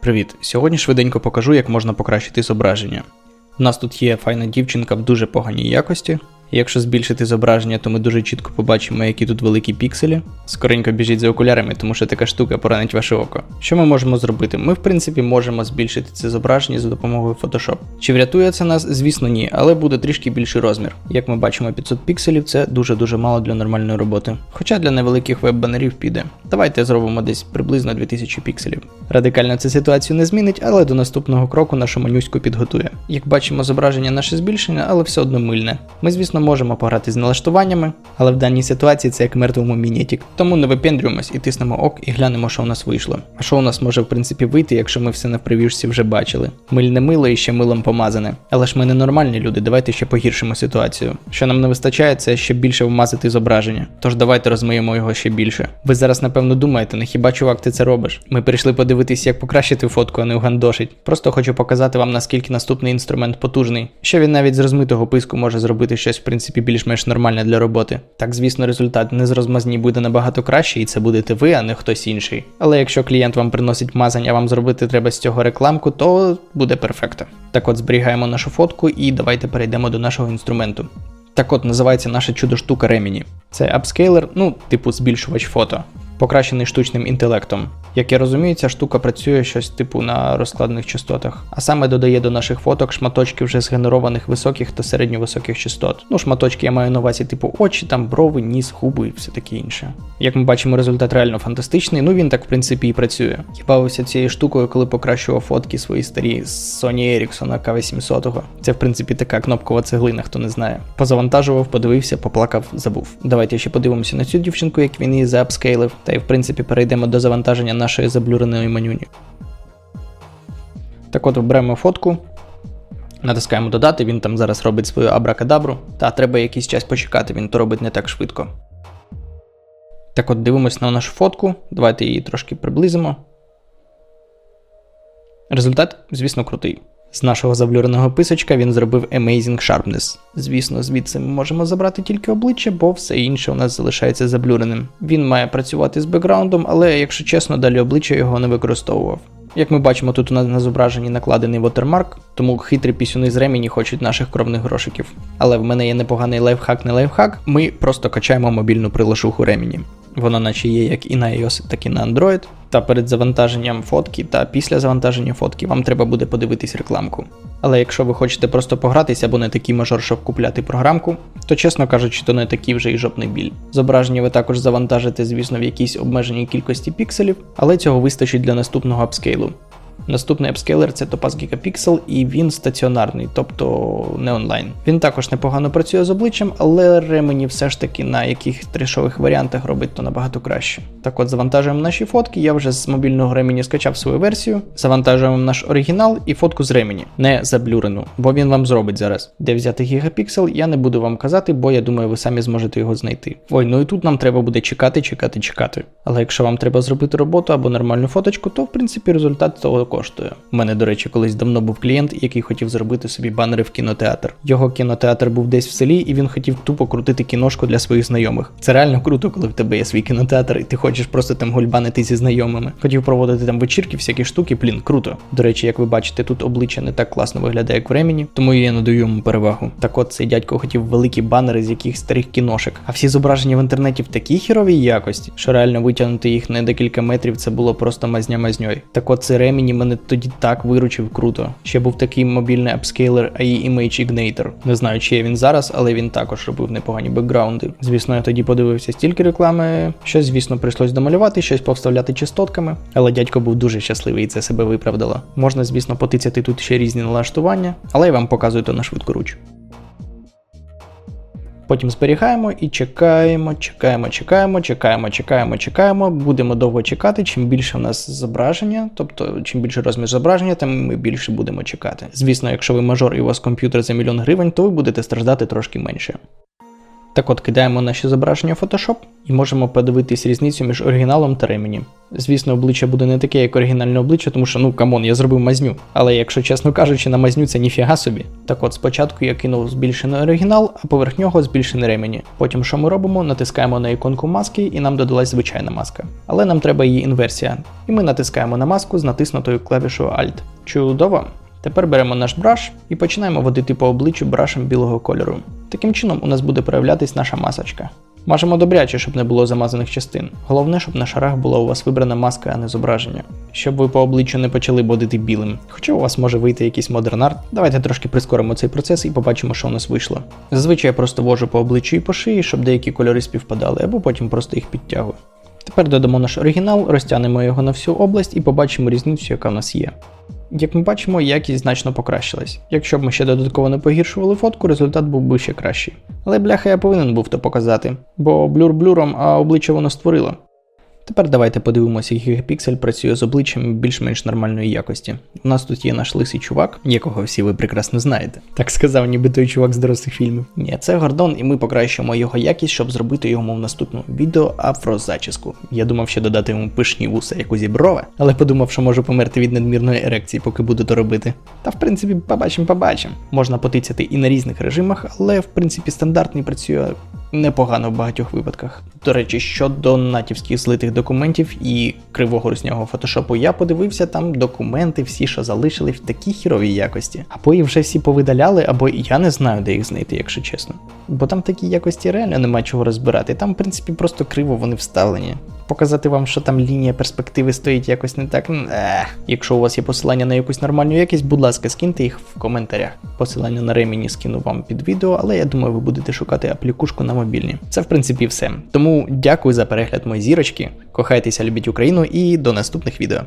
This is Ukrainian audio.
Привіт! Сьогодні швиденько покажу, як можна покращити зображення. У нас тут є файна дівчинка в дуже поганій якості. Якщо збільшити зображення, то ми дуже чітко побачимо, які тут великі пікселі. Скоренько біжіть за окулярами, тому що така штука поранить ваше око. Що ми можемо зробити? Ми, в принципі, можемо збільшити це зображення за допомогою Photoshop. Чи врятує це нас? Звісно, ні, але буде трішки більший розмір. Як ми бачимо, 500 пікселів це дуже-дуже мало для нормальної роботи. Хоча для невеликих веб-банерів піде. Давайте зробимо десь приблизно 2000 пікселів. Радикально це ситуацію не змінить, але до наступного кроку нашу манюську підготує. Як бачимо, зображення наше збільшене, але все одно мильне. Ми, звісно, можемо пограти з налаштуваннями, але в даній ситуації це як мертвому мінетік. Тому не випендрюємось і тиснемо ок і глянемо, що у нас вийшло. А що у нас може в принципі вийти, якщо ми все на прев'юшці вже бачили. Мильне мило і ще милом помазане. Але ж ми не нормальні люди, давайте ще погіршимо ситуацію. Що нам не вистачає, це ще більше вмазати зображення. Тож давайте розмиємо його ще більше. Ви зараз напевно думаєте, не хіба чувак ти це робиш? Ми прийшли подивитись, як покращити фотку, а не угандошить. Просто хочу показати вам, наскільки наступний інструмент потужний. Що він навіть з розмитого писку може зробити щось в принципі більш-менш нормальне для роботи. Так, звісно, результат не з розмазні буде набагато краще, і це будете ви, а не хтось інший. Але якщо клієнт вам приносить мазання, а вам зробити треба з цього рекламку, то буде перфекто. Так от зберігаємо нашу фотку і давайте перейдемо до нашого інструменту. Так от називається наша чудо-штука Remini. Це апскейлер, ну, типу збільшувач фото, покращений штучним інтелектом. Як я розумію, ця штука працює щось типу на розкладних частотах, а саме додає до наших фоток шматочки вже згенерованих високих та середньовисоких частот. Ну, шматочки я маю на увазі, типу очі, там брови, ніс, губи і все таке інше. Як ми бачимо, результат реально фантастичний, ну він так в принципі і працює. Я бавився цією штукою, коли покращував фотки свої старі з Sony Ericsson K800. Це в принципі така кнопкова цеглина, хто не знає. Позавантажував, подивився, поплакав, забув. Давайте ще подивимося на цю дівчинку, як він її заапскейлив, та й в принципі перейдемо до завантаження нашої заблюреної манюні. Так от беремо фотку, натискаємо додати, він там зараз робить свою абракадабру, та треба якийсь час почекати, він то робить не так швидко. Так от дивимось на нашу фотку, давайте її трошки приблизимо. Результат, звісно, крутий. З нашого заблюреного писочка він зробив Amazing Sharpness. Звісно, звідси ми можемо забрати тільки обличчя, бо все інше у нас залишається заблюреним. Він має працювати з бекграундом, але, якщо чесно, далі обличчя його не використовував. Як ми бачимо, тут у нас на зображенні накладений watermark, тому хитрі пісюни з ремені хочуть наших кровних грошиків. Але в мене є непоганий лайфхак, не лайфхак. Ми просто качаємо мобільну прилашуху ремені. Вона наче є як і на iOS, так і на Android. Та перед завантаженням фотки та після завантаження фотки вам треба буде подивитись рекламку. Але якщо ви хочете просто погратися або не такий мажор, щоб купляти програмку, то чесно кажучи, то не такий вже і жопний біль. Зображення ви також завантажите, звісно, в якійсь обмеженій кількості пікселів, але цього вистачить для наступного апскейлу. Наступний апскейлер це Topaz Gigapixel, і він стаціонарний, тобто не онлайн. Він також непогано працює з обличчям, але ремені все ж таки на яких трешових варіантах робить то набагато краще. Так от завантажуємо наші фотки. Я вже з мобільного ремені скачав свою версію. Завантажуємо наш оригінал і фотку з ремені, не заблюрену, бо він вам зробить зараз. Де взяти гігапіксел, я не буду вам казати, бо я думаю, ви самі зможете його знайти. Ой, ну і тут нам треба буде чекати, чекати, чекати. Але якщо вам треба зробити роботу або нормальну фоточку, то в принципі результат того коштує. У мене, до речі, колись давно був клієнт, який хотів зробити собі банери в кінотеатр. Його кінотеатр був десь в селі, і він хотів тупо крутити кіношку для своїх знайомих. Це реально круто, коли в тебе є свій кінотеатр, і ти хочеш просто там гульбанити зі знайомими. Хотів проводити там вечірки, всякі штуки, блін, круто. До речі, як ви бачите, тут обличчя не так класно виглядає, як в ремені, тому я надаю йому перевагу. Так от цей дядько хотів великі банери з якихось старих кіношок. А всі зображення в інтернеті в такій хіровій якості, що реально витягнути їх на декілька метрів це було просто мазня мазньой. Так от цей ремені мене тоді так виручив круто. Ще був такий мобільний апскейлер AI Image Ignator. Не знаю, чи є він зараз, але він також робив непогані бекграунди. Звісно, я тоді подивився стільки реклами. Щось, звісно, прийшлось домалювати, щось повставляти частотками. Але дядько був дуже щасливий і це себе виправдало. Можна, звісно, потицяти тут ще різні налаштування, але я вам показую то на швидкоруч. Потім зберігаємо і чекаємо, чекаємо, чекаємо, чекаємо, чекаємо, чекаємо. Будемо довго чекати. Чим більше в нас зображення, тобто чим більше розмір зображення, тим ми більше будемо чекати. Звісно, якщо ви мажор і у вас комп'ютер за мільйон гривень, то ви будете страждати трошки менше. Так от кидаємо наші зображення в Photoshop і можемо подивитись різницю між оригіналом та ремені. Звісно, обличчя буде не таке, як оригінальне обличчя, тому що ну камон, я зробив мазню. Але якщо чесно кажучи, на мазню це ніфіга собі. Так от спочатку я кинув збільшений оригінал, а поверх нього збільшений ремені. Потім що ми робимо? Натискаємо на іконку маски, і нам додалась звичайна маска. Але нам треба її інверсія. І ми натискаємо на маску з натиснутою клавішою Alt. Чудово! Тепер беремо наш браш і починаємо водити по обличчю брашем білого кольору. Таким чином у нас буде проявлятись наша масочка. Мажемо добряче, щоб не було замазаних частин. Головне, щоб на шарах була у вас вибрана маска, а не зображення. Щоб ви по обличчю не почали водити білим. Хоча у вас може вийти якийсь модерн арт. Давайте трошки прискоримо цей процес і побачимо, що у нас вийшло. Зазвичай я просто вожу по обличчю і по шиї, щоб деякі кольори співпадали, або потім просто їх підтягую. Тепер додамо наш оригінал, розтягнемо його на всю область і побачимо різницю, яка в нас є. Як ми бачимо, якість значно покращилась. Якщо б ми ще додатково не погіршували фотку, результат був би ще кращий. Але бляха я повинен був то показати, бо блюр блюром, а обличчя воно створило. Тепер давайте подивимося, як Гігапіксель працює з обличчям більш-менш нормальної якості. У нас тут є наш лисий чувак, якого всі ви прекрасно знаєте. Так сказав, ніби той чувак з дорослих фільмів. Ні, це Гордон, і ми покращуємо його якість, щоб зробити йому в наступному відео афрозачіску. Я думав ще додати йому пишні вуса, як у зіброва, але подумав, що можу померти від надмірної ерекції, поки буду то робити. Та в принципі, побачимо, побачимо. Можна потицяти і на різних режимах, але в принципі стандартний працює непогано в багатьох випадках. До речі, щодо натівських злитих документів і кривого руснього фотошопу, я подивився там документи, всі, що залишили в такій хіровій якості. Або їх вже всі повидаляли, або я не знаю, де їх знайти, якщо чесно. Бо там такі якості реально нема чого розбирати. Там, в принципі, просто криво вони вставлені. Показати вам, що там лінія перспективи стоїть якось не так. Ех. Якщо у вас є посилання на якусь нормальну якість, будь ласка, скиньте їх в коментарях. Посилання на ремені скину вам під відео, але я думаю, ви будете шукати аплікушку на мобільні. Це в принципі все. Тому дякую за перегляд мої зірочки. Кохайтеся, любіть Україну і до наступних відео.